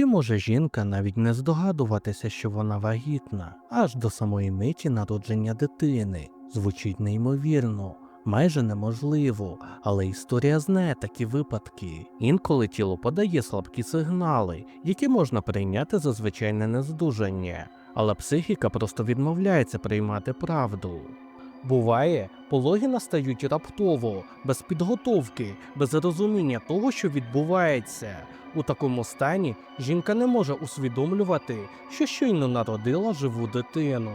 Чи може жінка навіть не здогадуватися, що вона вагітна, аж до самої миті народження дитини? Звучить неймовірно, майже неможливо, але історія знає такі випадки. Інколи тіло подає слабкі сигнали, які можна прийняти за звичайне нездужання, але психіка просто відмовляється приймати правду. Буває, пологи настають раптово, без підготовки, без розуміння того, що відбувається. У такому стані жінка не може усвідомлювати, що щойно народила живу дитину.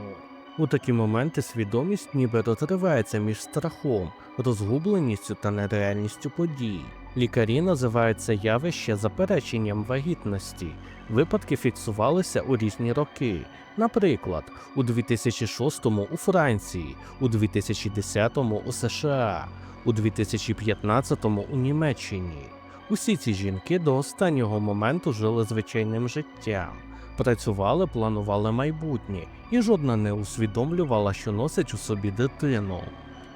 У такі моменти свідомість ніби розривається між страхом, розгубленістю та нереальністю подій. Лікарі називають це явище запереченням вагітності. Випадки фіксувалися у різні роки. Наприклад, у 2006 у Франції, у 2010 у США, у 2015 у Німеччині. Усі ці жінки до останнього моменту жили звичайним життям, працювали, планували майбутнє, і жодна не усвідомлювала, що носить у собі дитину.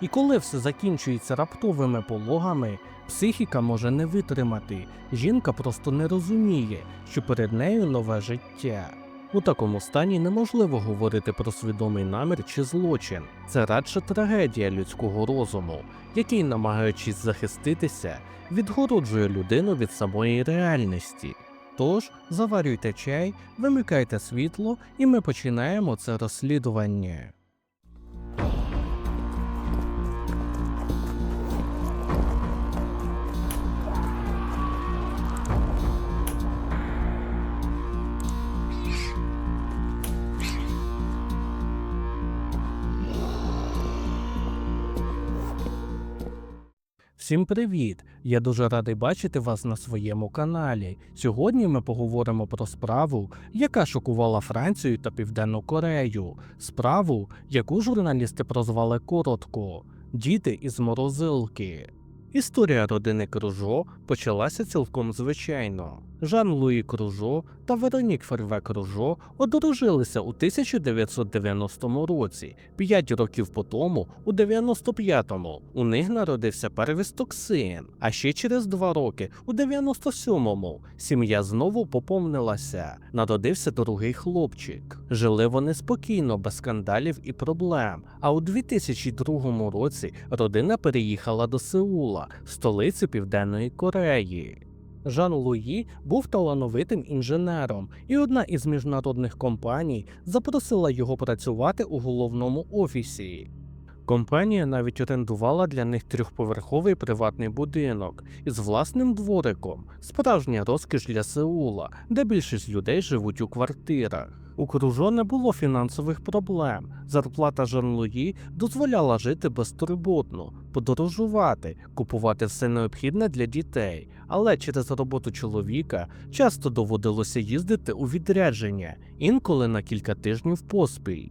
І коли все закінчується раптовими пологами, психіка може не витримати, жінка просто не розуміє, що перед нею нове життя. У такому стані неможливо говорити про свідомий намір чи злочин. Це радше трагедія людського розуму, який, намагаючись захиститися, відгороджує людину від самої реальності. Тож заварюйте чай, вимикайте світло, і ми починаємо це розслідування. Всім привіт! Я дуже радий бачити вас на своєму каналі. Сьогодні ми поговоримо про справу, яка шокувала Францію та Південну Корею. Справу, яку журналісти прозвали коротко Діти із морозилки. Історія родини Кружо почалася цілком звичайно. Жан-Луї Кружо та Веронік Ферве Кружо одружилися у 1990 році. П'ять років по тому, у 95-му, у них народився первісток син. А ще через два роки, у 97-му, сім'я знову поповнилася. Народився другий хлопчик. Жили вони спокійно, без скандалів і проблем. А у 2002 році родина переїхала до Сеула, столиці Південної Кореї. Жан Луї був талановитим інженером, і одна із міжнародних компаній запросила його працювати у головному офісі. Компанія навіть орендувала для них трьохповерховий приватний будинок із власним двориком, справжня розкіш для Сеула, де більшість людей живуть у квартирах. У Кружо не було фінансових проблем. Зарплата Жан-Луї дозволяла жити безтурботно, подорожувати, купувати все необхідне для дітей, але через роботу чоловіка часто доводилося їздити у відрядження, інколи на кілька тижнів поспіль.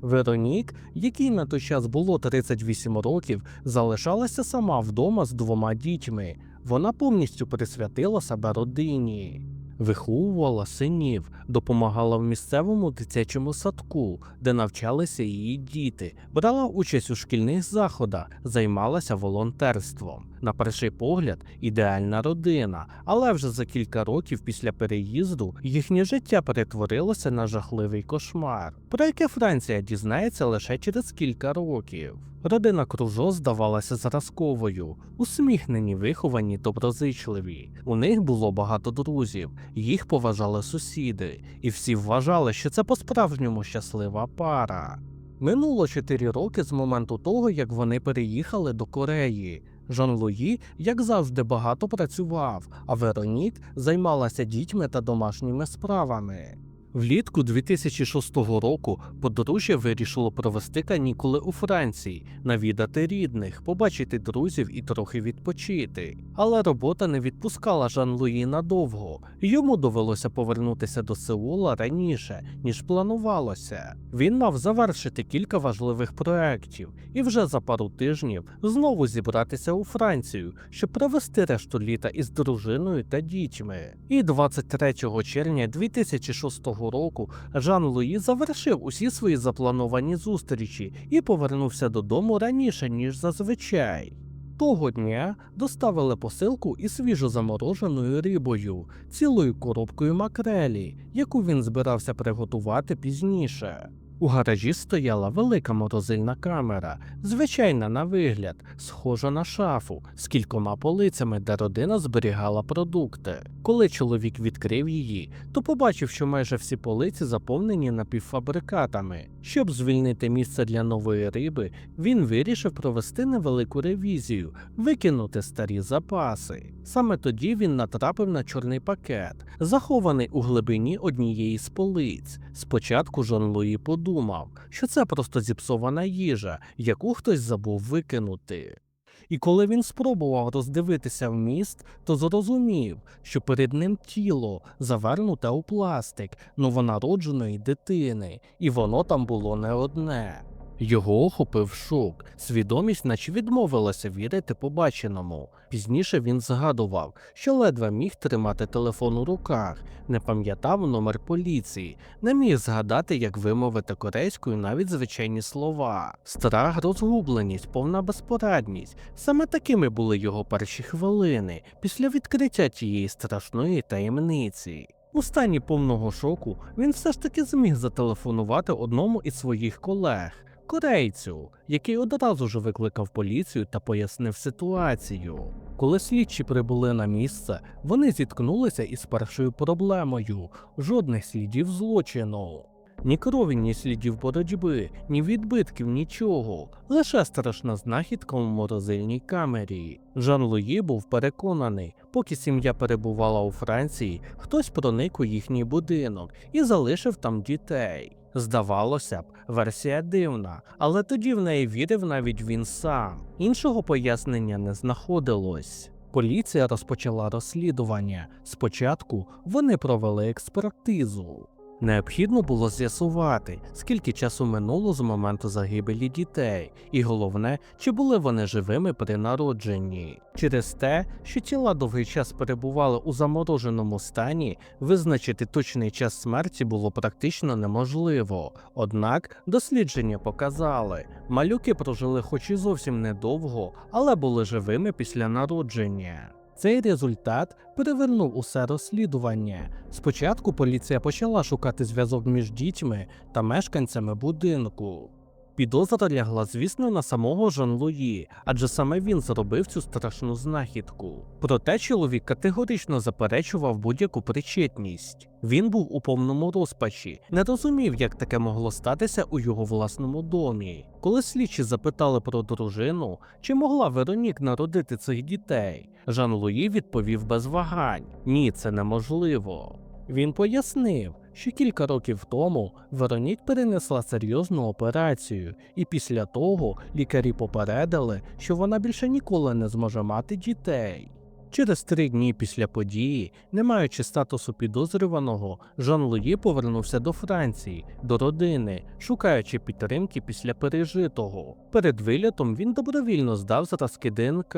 Веронік, якій на той час було 38 років, залишалася сама вдома з двома дітьми. Вона повністю присвятила себе родині. Виховувала синів, допомагала в місцевому дитячому садку, де навчалися її діти, брала участь у шкільних заходах, займалася волонтерством. На перший погляд, ідеальна родина, але вже за кілька років після переїзду їхнє життя перетворилося на жахливий кошмар, про яке Франція дізнається лише через кілька років. Родина Кружо здавалася зразковою, усміхнені, виховані, доброзичливі. У них було багато друзів, їх поважали сусіди, і всі вважали, що це по-справжньому щаслива пара. Минуло 4 роки з моменту того, як вони переїхали до Кореї. Жан-Луї, як завжди, багато працював, а Веронік займалася дітьми та домашніми справами. Влітку 2006 року подружжя вирішило провести канікули у Франції, навідати рідних, побачити друзів і трохи відпочити. Але робота не відпускала Жан-Луї надовго. Йому довелося повернутися до Сеула раніше, ніж планувалося. Він мав завершити кілька важливих проєктів і вже за пару тижнів знову зібратися у Францію, щоб провести решту літа із дружиною та дітьми. І 23 червня 2006 року Жан Луї завершив усі свої заплановані зустрічі і повернувся додому раніше, ніж зазвичай. Того дня доставили посилку із свіжозамороженою рибою, цілою коробкою макрелі, яку він збирався приготувати пізніше. У гаражі стояла велика морозильна камера, звичайна на вигляд, схожа на шафу з кількома полицями, де родина зберігала продукти. Коли чоловік відкрив її, то побачив, що майже всі полиці заповнені напівфабрикатами. Щоб звільнити місце для нової риби, він вирішив провести невелику ревізію, викинути старі запаси. Саме тоді він натрапив на чорний пакет, захований у глибині однієї з полиць. Спочатку Жан Луї подумав, що це просто зіпсована їжа, яку хтось забув викинути. І коли він спробував роздивитися вміст, то зрозумів, що перед ним тіло завернуте у пластик новонародженої дитини, і воно там було не одне. Його охопив шок, свідомість наче відмовилася вірити побаченому. Пізніше він згадував, що ледве міг тримати телефон у руках, не пам'ятав номер поліції, не міг згадати, як вимовити корейською навіть звичайні слова. Страх, розгубленість, повна безпорадність саме такими були його перші хвилини після відкриття тієї страшної таємниці. У стані повного шоку він все ж таки зміг зателефонувати одному із своїх колег, корейцю, який одразу ж викликав поліцію та пояснив ситуацію. Коли слідчі прибули на місце, вони зіткнулися із першою проблемою жодних слідів злочину. Ні крові, ні слідів боротьби, ні відбитків, нічого, лише страшна знахідка у морозильній камері. Жан Луї був переконаний, поки сім'я перебувала у Франції, хтось проник у їхній будинок і залишив там дітей. Здавалося б, версія дивна, але тоді в неї вірив навіть він сам. Іншого пояснення не знаходилось. Поліція розпочала розслідування. Спочатку вони провели експертизу. Необхідно було з'ясувати, скільки часу минуло з моменту загибелі дітей, і головне, чи були вони живими при народженні. Через те, що тіла довгий час перебували у замороженому стані, визначити точний час смерті було практично неможливо. Однак дослідження показали, малюки прожили хоч і зовсім недовго, але були живими після народження. Цей результат перевернув усе розслідування. Спочатку поліція почала шукати зв'язок між дітьми та мешканцями будинку. Підозра лягла, звісно, на самого Жан Луї, адже саме він зробив цю страшну знахідку. Проте чоловік категорично заперечував будь-яку причетність. Він був у повному розпачі, не розумів, як таке могло статися у його власному домі. Коли слідчі запитали про дружину, чи могла Веронік народити цих дітей, Жан Луї відповів без вагань: ні, це неможливо. Він пояснив, що кілька років тому Веронік перенесла серйозну операцію, і після того лікарі попередили, що вона більше ніколи не зможе мати дітей. Через три дні після події, не маючи статусу підозрюваного, Жан Луї повернувся до Франції, до родини, шукаючи підтримки після пережитого. Перед вилітом він добровільно здав зразки ДНК,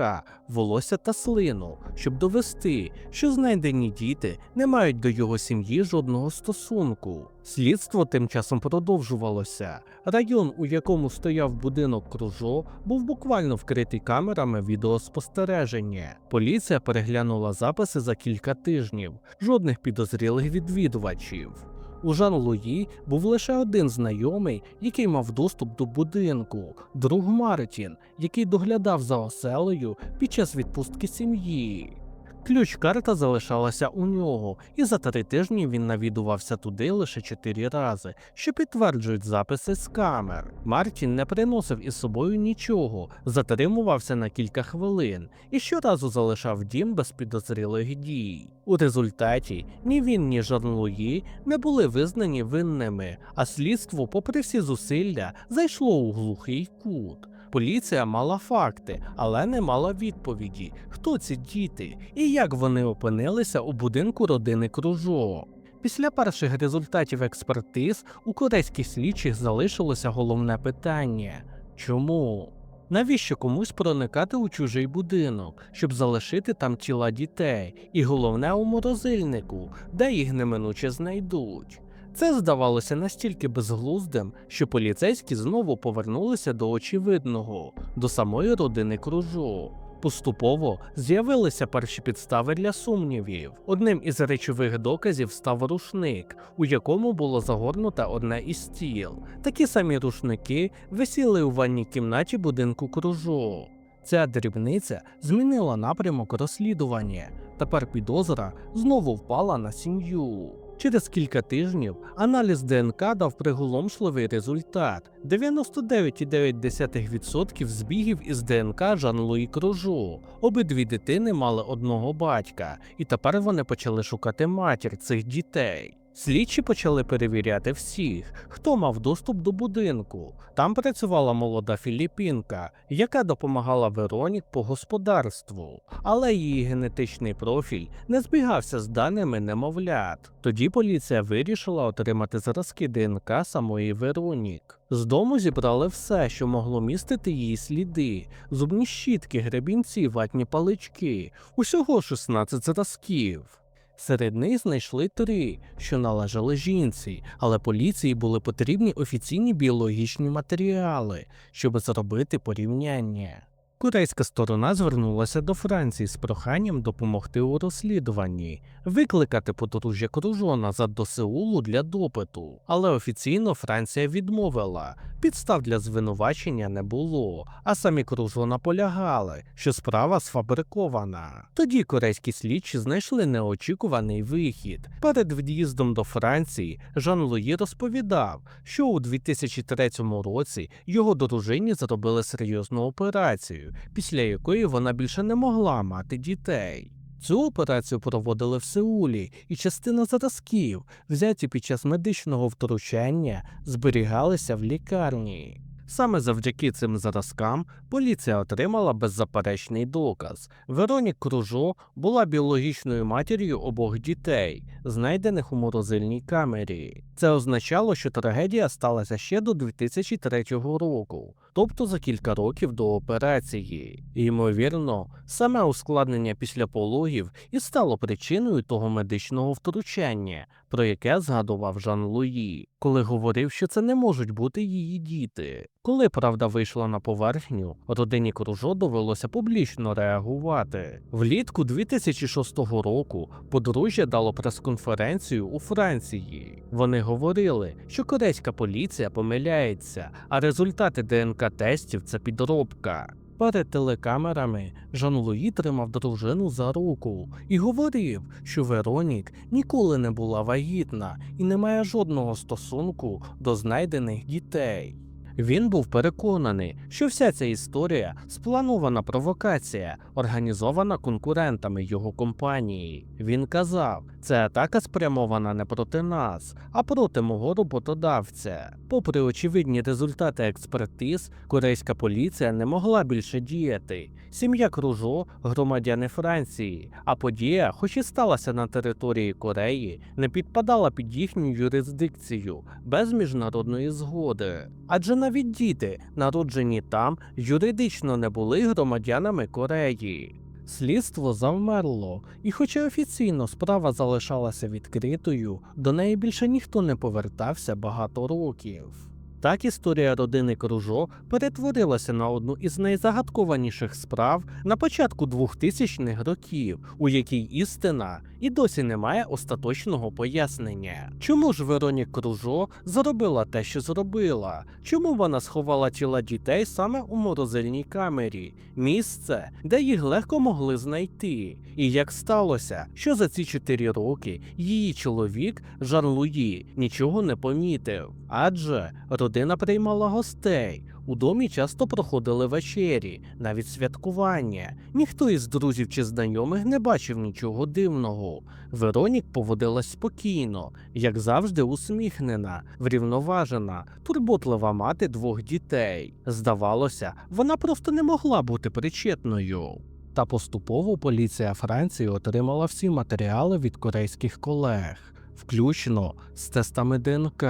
волосся та слину, щоб довести, що знайдені діти не мають до його сім'ї жодного стосунку. Слідство тим часом продовжувалося. Район, у якому стояв будинок Кружо, був буквально вкритий камерами відеоспостереження. Поліція переглянула записи за кілька тижнів, жодних підозрілих відвідувачів. У Жан Луї був лише один знайомий, який мав доступ до будинку, друг Мартін, який доглядав за оселею під час відпустки сім'ї. Ключ-карта залишалася у нього, і за три тижні він навідувався туди лише чотири рази, що підтверджують записи з камер. Мартін не приносив із собою нічого, затримувався на кілька хвилин і щоразу залишав дім без підозрілих дій. У результаті ні він, ні Жанлуї не були визнані винними, а слідство, попри всі зусилля, зайшло у глухий кут. Поліція мала факти, але не мала відповіді, хто ці діти і як вони опинилися у будинку родини Кружо. Після перших результатів експертиз у корейських слідчих залишилося головне питання чому? Навіщо комусь проникати у чужий будинок, щоб залишити там тіла дітей, і головне у морозильнику, де їх неминуче знайдуть? Це здавалося настільки безглуздим, що поліцейські знову повернулися до очевидного, до самої родини Кружо. Поступово з'явилися перші підстави для сумнівів. Одним із речових доказів став рушник, у якому було загорнуте одне із тіл. Такі самі рушники висіли у ванній кімнаті будинку кружу. Ця дрібниця змінила напрямок розслідування. Тепер підозра знову впала на сім'ю. Через кілька тижнів аналіз ДНК дав приголомшливий результат: 99,9% збігів із ДНК Жан-Луї Кружу. Обидві дитини мали одного батька, і тепер вони почали шукати матір цих дітей. Слідчі почали перевіряти всіх, хто мав доступ до будинку. Там працювала молода філіппінка, яка допомагала Веронік по господарству, але її генетичний профіль не збігався з даними немовлят. Тоді поліція вирішила отримати зразки ДНК самої Веронік. З дому зібрали все, що могло містити її сліди: зубні щітки, гребінці, ватні палички, усього 16 зразків. Серед них знайшли три, що належали жінці, але поліції були потрібні офіційні біологічні матеріали, щоб зробити порівняння. Корейська сторона звернулася до Франції з проханням допомогти у розслідуванні, викликати подружжя Кружо назад до Сеулу для допиту. Але офіційно Франція відмовила, підстав для звинувачення не було, а самі Кружо наполягали, що справа сфабрикована. Тоді корейські слідчі знайшли неочікуваний вихід. Перед в'їздом до Франції Жан Луї розповідав, що у 2003 році його дружині зробили серйозну операцію, після якої вона більше не могла мати дітей. Цю операцію проводили в Сеулі, і частина зразків, взяті під час медичного втручання, зберігалися в лікарні. Саме завдяки цим зразкам поліція отримала беззаперечний доказ. Веронік Кружо була біологічною матір'ю обох дітей, знайдених у морозильній камері. Це означало, що трагедія сталася ще до 2003 року, тобто за кілька років до операції. Ймовірно, саме ускладнення після пологів і стало причиною того медичного втручання, про яке згадував Жан Луї, коли говорив, що це не можуть бути її діти. Коли правда вийшла на поверхню, родині Кружо довелося публічно реагувати. Влітку 2006 року подружжя дало прес-конференцію у Франції. Вони говорили, що корейська поліція помиляється, а результати ДНК тестів це підробка. Перед телекамерами Жан Луї тримав дружину за руку і говорив, що Веронік ніколи не була вагітна і не має жодного стосунку до знайдених дітей. Він був переконаний, що вся ця історія спланована провокація, організована конкурентами його компанії. Він казав, це атака спрямована не проти нас, а проти мого роботодавця. Попри очевидні результати експертиз, корейська поліція не могла більше діяти. Сім'я Кружо громадяни Франції, а подія, хоч і сталася на території Кореї, не підпадала під їхню юрисдикцію без міжнародної згоди. Адже навіть діти, народжені там, юридично не були громадянами Кореї. Слідство завмерло, і хоча офіційно справа залишалася відкритою, до неї більше ніхто не повертався багато років. Так історія родини Кружо перетворилася на одну із найзагадкованіших справ на початку 2000-х років, у якій істина і досі не має остаточного пояснення. Чому ж Веронік Кружо зробила те, що зробила? Чому вона сховала тіла дітей саме у морозильній камері, місце, де їх легко могли знайти? І як сталося, що за ці чотири роки її чоловік Жан Луї нічого не помітив? Адже родина приймала гостей. У домі часто проходили вечері, навіть святкування. Ніхто із друзів чи знайомих не бачив нічого дивного. Веронік поводилась спокійно, як завжди, усміхнена, врівноважена, турботлива мати двох дітей. Здавалося, вона просто не могла бути причетною. Та поступово поліція Франції отримала всі матеріали від корейських колег, включно з тестами ДНК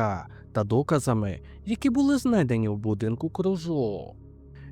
та доказами, які були знайдені в будинку Кружо.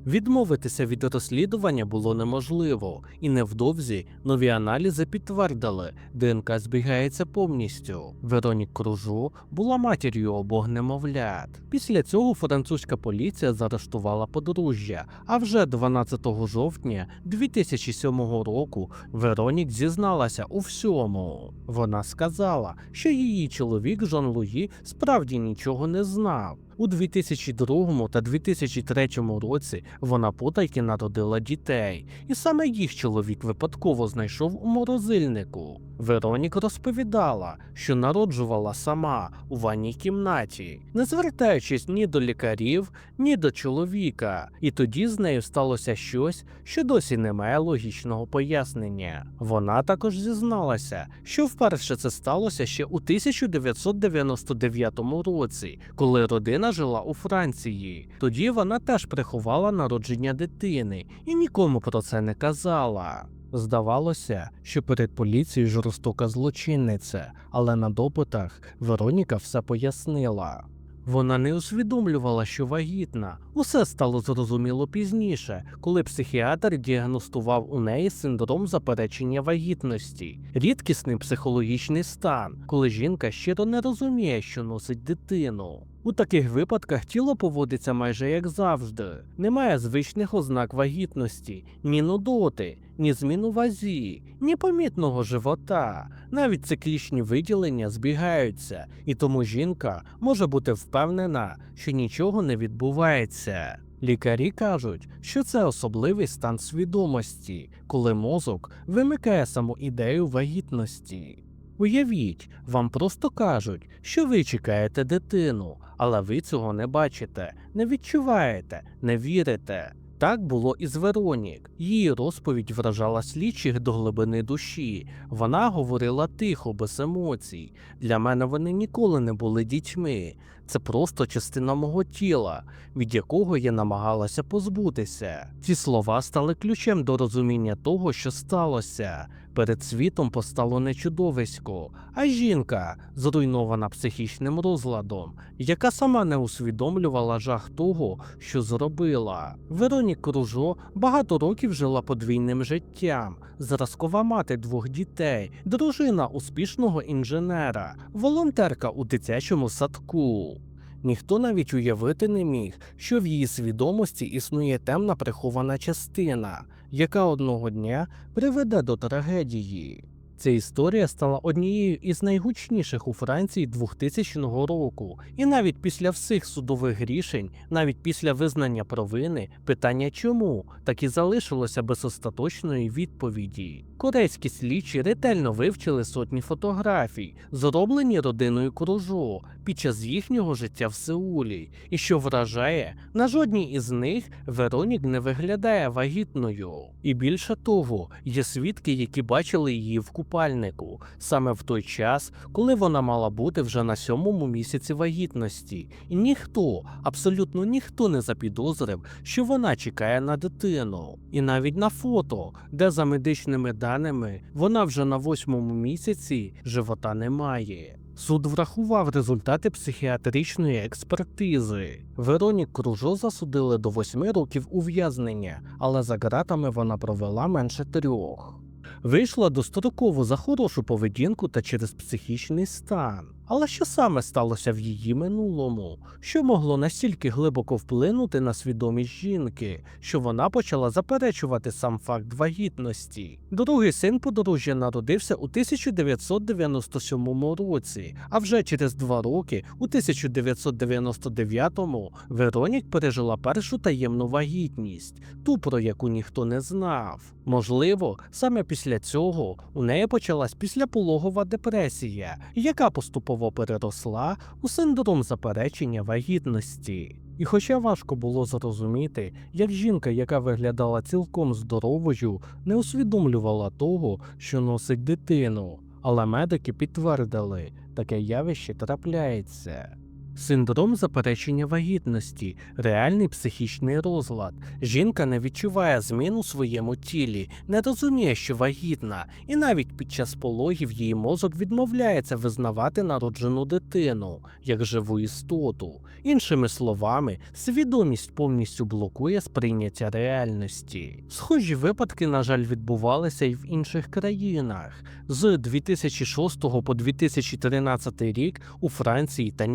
Відмовитися від розслідування було неможливо, і невдовзі нові аналізи підтвердили, ДНК збігається повністю. Веронік Кружо була матір'ю обох немовлят. Після цього французька поліція заарештувала подружжя. А вже 12 жовтня 2007 року Веронік зізналася у всьому. Вона сказала, що її чоловік Жан Луї справді нічого не знав. У 2002 та 2003 році вона потайки народила дітей, і саме їх чоловік випадково знайшов у морозильнику. Веронік розповідала, що народжувала сама у ванній кімнаті, не звертаючись ні до лікарів, ні до чоловіка, і тоді з нею сталося щось, що досі не має логічного пояснення. Вона також зізналася, що вперше це сталося ще у 1999 році, коли родина жила у Франції. Тоді вона теж приховала народження дитини і нікому про це не казала. Здавалося, що перед поліцією жорстока злочинниця, але на допитах Вероніка все пояснила. Вона не усвідомлювала, що вагітна. Усе стало зрозуміло пізніше, коли психіатр діагностував у неї синдром заперечення вагітності, рідкісний психологічний стан, коли жінка щиро не розуміє, що носить дитину. У таких випадках тіло поводиться майже як завжди. Немає звичних ознак вагітності, ні нудоти, ні зміну вазі, ні помітного живота. Навіть циклічні виділення збігаються, і тому жінка може бути впевнена, що нічого не відбувається. Лікарі кажуть, що це особливий стан свідомості, коли мозок вимикає саму ідею вагітності. Уявіть, вам просто кажуть, що ви чекаєте дитину, але ви цього не бачите, не відчуваєте, не вірите. Так було і з Веронік. Її розповідь вражала слідчих до глибини душі. Вона говорила тихо, без емоцій. Для мене вони ніколи не були дітьми. Це просто частина мого тіла, від якого я намагалася позбутися. Ці слова стали ключем до розуміння того, що сталося. Перед світом постало не чудовисько, а жінка, зруйнована психічним розладом, яка сама не усвідомлювала жах того, що зробила. Веронік Кружо багато років жила подвійним життям, зразкова мати двох дітей, дружина успішного інженера, волонтерка у дитячому садку. Ніхто навіть уявити не міг, що в її свідомості існує темна прихована частина, яка одного дня приведе до трагедії. Ця історія стала однією із найгучніших у Франції 2000 року, і навіть після всіх судових рішень, навіть після визнання провини, питання чому так і залишилося без остаточної відповіді. Корейські слідчі ретельно вивчили сотні фотографій, зроблені родиною Кружо під час їхнього життя в Сеулі, і що вражає, на жодній із них Веронік не виглядає вагітною. І більше того, є свідки, які бачили її в купальнику саме в той час, коли вона мала бути вже на сьомому місяці вагітності, і ніхто, абсолютно ніхто не запідозрив, що вона чекає на дитину. І навіть на фото, де за медичними даними вона вже на восьмому місяці живота немає. Суд врахував результати психіатричної експертизи. Веронік Кружо засудили до восьми років ув'язнення, але за ґратами вона провела менше трьох. Вийшла достроково за хорошу поведінку та через психічний стан. Але що саме сталося в її минулому, що могло настільки глибоко вплинути на свідомість жінки, що вона почала заперечувати сам факт вагітності? Другий син подружжя народився у 1997 році, а вже через два роки, у 1999-му, Веронік пережила першу таємну вагітність, ту, про яку ніхто не знав. Можливо, саме після цього у неї почалась післяпологова депресія, яка поступово переросла у синдром заперечення вагітності. І хоча важко було зрозуміти, як жінка, яка виглядала цілком здоровою, не усвідомлювала того, що носить дитину, але медики підтвердили, таке явище трапляється. Синдром заперечення вагітності, реальний психічний розлад. Жінка не відчуває змін у своєму тілі, не розуміє, що вагітна, і навіть під час пологів її мозок відмовляється визнавати народжену дитину як живу істоту. Іншими словами, свідомість повністю блокує сприйняття реальності. Схожі випадки, на жаль, відбувалися і в інших країнах. З 2006 по 2013 рік у Франції та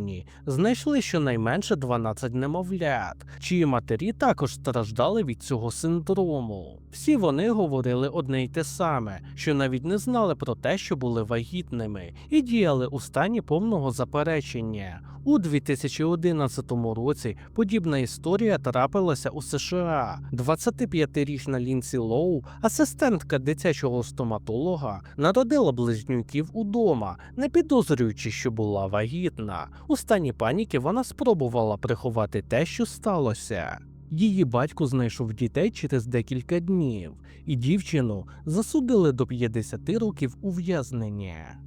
Німеччині знайшли щонайменше 12 немовлят, чиї матері також страждали від цього синдрому. Всі вони говорили одне й те саме, що навіть не знали про те, що були вагітними, і діяли у стані повного заперечення. У 2011 році подібна історія трапилася у США. 25-річна Лінсі Лоу, асистентка дитячого стоматолога, народила близнюків удома, не підозрюючи, що була вагітна. У стані паніки вона спробувала приховати те, що сталося. Її батько знайшов дітей через декілька днів, і дівчину засудили до 50 років ув'язнення.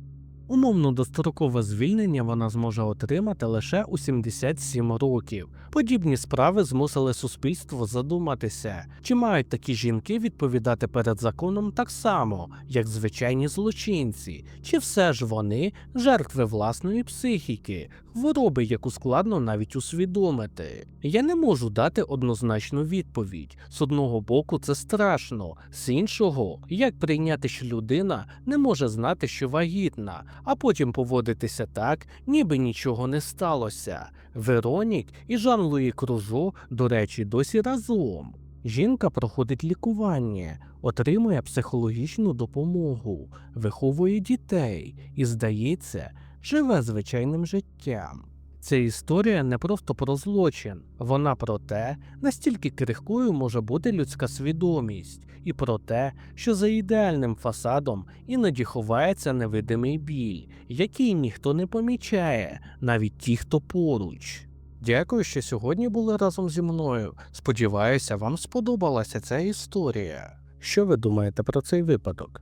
Умовно дострокове звільнення вона зможе отримати лише у 77 років. Подібні справи змусили суспільство задуматися, чи мають такі жінки відповідати перед законом так само, як звичайні злочинці, чи все ж вони жертви власної психіки, хвороби, яку складно навіть усвідомити. Я не можу дати однозначну відповідь. З одного боку, це страшно, з іншого, як прийняти, що людина не може знати, що вагітна, а потім поводитися так, ніби нічого не сталося. Веронік і Жан Луї Кружо, до речі, досі разом. Жінка проходить лікування, отримує психологічну допомогу, виховує дітей і, здається, живе звичайним життям. Ця історія не просто про злочин, вона про те, настільки крихкою може бути людська свідомість, і про те, що за ідеальним фасадом іноді ховається невидимий біль, який ніхто не помічає, навіть ті, хто поруч. Дякую, що сьогодні були разом зі мною. Сподіваюся, вам сподобалася ця історія. Що ви думаєте про цей випадок?